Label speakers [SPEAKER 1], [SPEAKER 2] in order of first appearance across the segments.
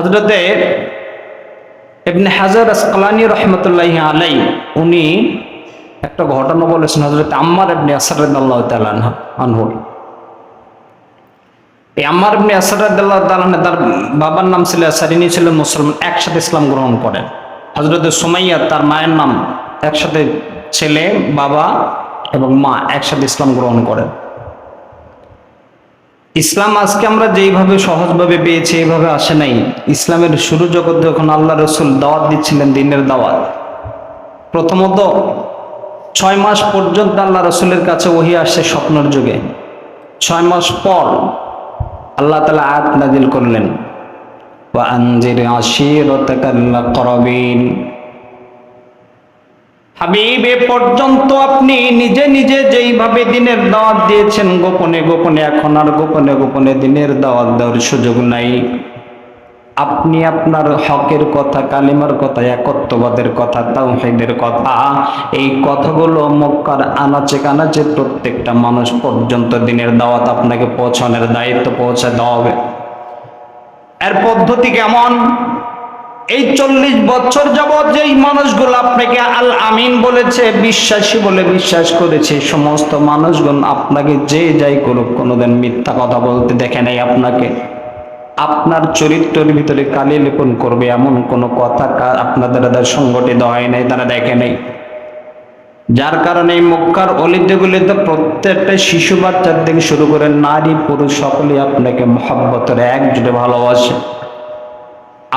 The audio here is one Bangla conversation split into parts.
[SPEAKER 1] হজরতে ইবনে হাজার আসকালানি রহমতুল্লাহ আলাই উনি একটা ঘটনা বলেছেন হজরত আম্মার ইবনে আসারুল্লাহ তাআলা আনহুর এই আম্মার ইবনে আসারুল্লাহ তাআলা তার বাবার নাম ছিল আসারিনী ছিলেন মুসলমান, একসাথে ইসলাম গ্রহণ করেন। হজরত সুমাইয়া, তার মায়ের নাম, একসাথে ছেলে, বাবা এবং মা একসাথে ইসলাম গ্রহণ করেন। ইসলাম আজকে আমরা যেইভাবে সহজভাবে পেয়েছি, এইভাবে আসে নাই। ইসলামের শুরু জগৎ যখন আল্লাহ রসুল দাওয়াত দিচ্ছিলেন, দিনের দাওয়াত। প্রথমত, ছয় মাস পর্যন্ত আল্লাহ রসুলের কাছে ওহি আসছে স্বপ্নের যুগে। ছয় মাস পর আল্লাহ তালা আয়াত নাজিল করলেন। বা আঞ্জির আশির করবিন হাবিব, এ পর্যন্ত আপনি নিজে নিজে যেইভাবে দিনের দাওয়াত দিয়েছেন, গোপনে গোপনে, এখন আর গোপনে গোপনে দিনের দাওয়াত দেওয়ার সুযোগ নাই। আপনি আপনার হকের কথা, কালিমার কথা, একত্ববাদের কথা, তাওহীদের কথা, এই কথাগুলো মক্কার আনাচে কানাচে প্রত্যেকটা মানুষ পর্যন্ত দিনের দাওয়াত আপনাকে পৌঁছানোর দায়িত্ব পৌঁছে দেওয়া হবে। এর পদ্ধতি কেমন? এই চল্লিশ বছর যাবৎ যেই মানুষগুলো আপনাকে আল আমিন বলেছে, বিশ্বাসী বলে বিশ্বাস করেছে, সমস্ত মানুষগুলো আপনাকে যে যাই করুক কোনোদিন মিথ্যা কথা বলতে দেখে নাই আপনাকে। আপনার চরিত্রের ভিতরে কালি লেপন করবে এমন কোনো কথা আপনাদের দ্বারা সংগঠিত হয় নাই, তারা দেখে নেই। যার কারণে এই মক্কার অলিতে গলিতে প্রত্যেকটা শিশু বাচ্চার থেকে শুরু করে নারী পুরুষ সকলেই আপনাকে মহাব্বতের একজুটে ভালোবাসে।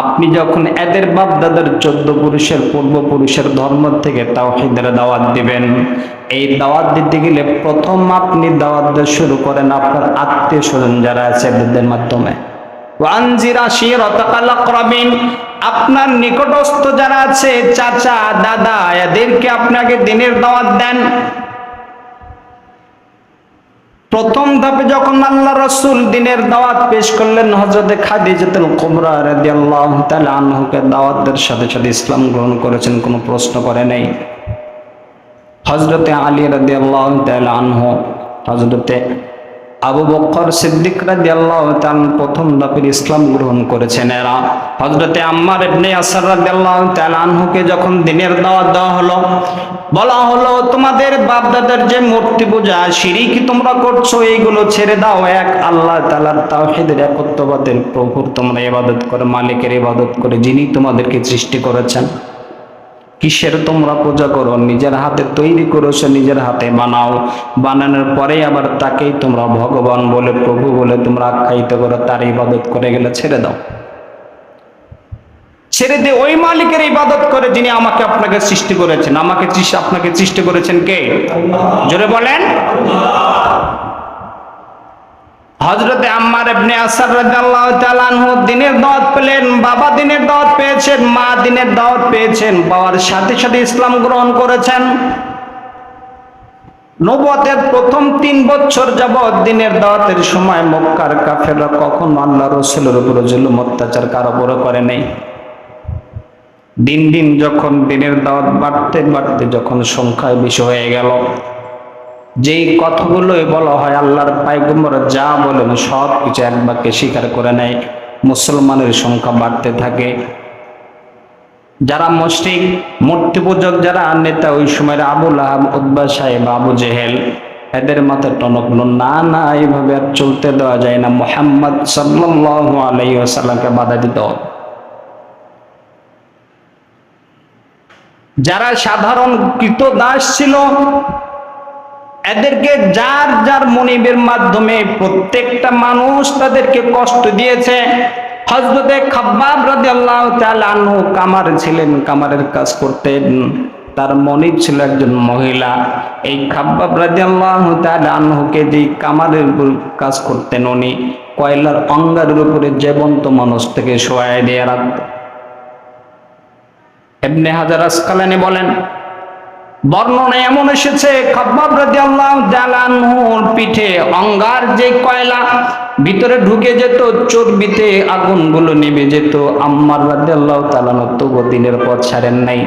[SPEAKER 1] আপনি যখন এদের বাপ দাদার চোদ্দ পুরুষের পূর্বপুরুষের ধর্ম থেকে তাওহিদের দাওয়াত দিবেন, এই দাওয়াত দিতে গেলে প্রথম আপনি দাওয়াত দেওয়া শুরু করেন আপনার আত্মীয় স্বজন যারা আছে এদের মাধ্যমে। আপনার নিকটস্থ যারা আছে, চাচা, দাদা, এদেরকে আপনাকে দিনের দাওয়াত দেন। প্রথম ধাপে যখন আল্লাহ রসুল দিনের দাওয়াত পেশ করলেন হজরতে খাদিজাতুল কুবরা রাদিয়াল্লাহু তাআলা আনহুকে দাওয়াতের সাথে সাথে ইসলাম গ্রহণ করেছেন, কোনো প্রশ্ন করে নাই। হজরতে আলী রাদিয়াল্লাহু তাআলা আনহু হজরতে আবু বকর সিদ্দিক রাদিয়াল্লাহু তাআলা প্রথম ধাপের ইসলাম গ্রহণ করেছেন এরা। হযরতে আম্মার ইবনে ইয়াসার রাদিয়াল্লাহু তাআলা আনহুকে যখন দিনের দাওয়াত দেওয়া হলো, বলা হলো, তোমাদের বাপ দাদার যে মূর্তি পূজা শিরিকি তোমরা করছ? এইগুলো ছেড়ে দাও। এক, আল্লাহ তাআলার তাওহীদের একত্ববাদের প্রভুর তোমরা ইবাদত করে, মালিকের ইবাদত করে যিনি তোমাদেরকে সৃষ্টি করেছেন। কিসের তোমরা পূজা করো? নিজের হাতে তৈরি করেছ নিজের হাতে বানাও। বানানোর পরে আবার তাকেই তোমরা ভগবান বলে, প্রভু বলে তোমরা আখ্যায়িত করো, তার ইবাদত করে গেলে ছেড়ে দাও। ছেড়ে দিয়ে ওই মালিকের ইবাদত করে যিনি আমাকে আপনাকে সৃষ্টি করেছেন। আমাকে আপনাকে সৃষ্টি করেছেন কে? জোরে বলেন। হজরতে আম্মার ইবনে আসার রাদিয়াল্লাহু তাআলা আনহু দিনের দাওয়াত পেলেন, বাবা দিনের দাওয়াত পেয়েছেন, মা দিনের দাওয়াত পেয়েছেন, বাবার সাথে সাথে ইসলাম গ্রহণ করেছেন। নবতের প্রথম তিন বছর যাবৎ দিনের দাওয়াতের সময় মক্কার কাফেররা কখনো আল্লাহ রসুলের উপর জুলুম, অত্যাচার কারও উপর করে নেই। দিন দিন যখন দিনের দাওয়াত বাড়তে বাড়তে যখন সংখ্যায় বেশি হয়ে গেল যেই কথাগুলোই বলা হয়, আল্লাহর পাইগম্বর যা বলেন সব কিছু এক বাক্যে স্বীকার করে নেয়। মুসলমানের সংখ্যা বাড়তে থাকে। যারা মুশরিক, মূর্তি পূজক, যারা নেতা, ওই সময়ের আবুল আহাব উদ্বা সাহেব, আবু জেহেল, এদের মাথায় টনকল না না এইভাবে আর চলতে দেওয়া যায় না। মোহাম্মদ সাল্লাল্লাহু আলাইহি ওয়াসাল্লামকে বাধা দিতে যারা সাধারণ কৃত দাস ছিল এদেরকে যার যার মনিবের মাধ্যমে প্রত্যেকটা মানুষ তাদেরকে কষ্ট দিয়েছে। হজরতে খাব্বাব রাদিয়াল্লাহু তাআলা আনহু কামার ছিলেন, কামারের কাজ করতেন। তার মনিব ছিল একজন মহিলা। এই খাব্বাব রাদিয়াল্লাহু তাআলা আনহুকে যে কামারের কাজ করতেন উনি, কয়লার অঙ্গারের উপরে জীবন্ত মানুষ থেকে শোয়ায় দিয়ে রাখত এমনি হাজার আসকালানি বলেন বর্ণনা এমন এসেছে পিঠে অঙ্গার যে কয়লা ভিতরে ঢুকে যেত, চর্বিতে আগুনগুলো নেমে যেত। আম্মার রাজ্লাহ তালানো তবু দিনের পথ ছাড়েন নাই।